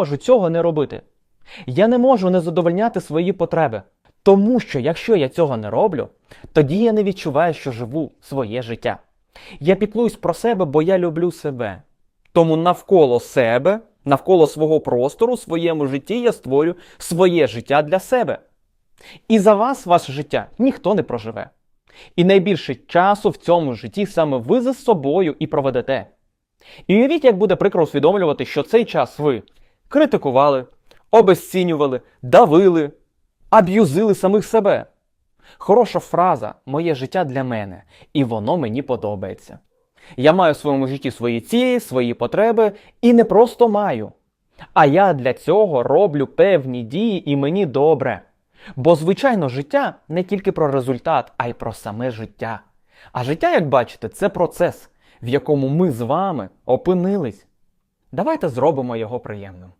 можу цього не робити. Я не можу не задовольняти свої потреби. Тому що якщо я цього не роблю, тоді я не відчуваю, що живу своє життя. Я піклуюсь про себе, бо я люблю себе. Тому навколо себе, навколо свого простору, своєму житті я створю своє життя для себе. І за вас ваше життя ніхто не проживе. І найбільше часу в цьому житті саме ви за собою і проведете. І уявіть, як буде прикро усвідомлювати, що цей час ви критикували, обезцінювали, давили, аб'юзили самих себе. Хороша фраза Моє життя для мене, і воно мені подобається. Я маю в своєму житті свої цілі, свої потреби, і не просто маю. А я для цього роблю певні дії, і мені добре. Бо, звичайно, життя не тільки про результат, а й про саме життя. А життя, як бачите, це процес, в якому ми з вами опинились. Давайте зробимо його приємним.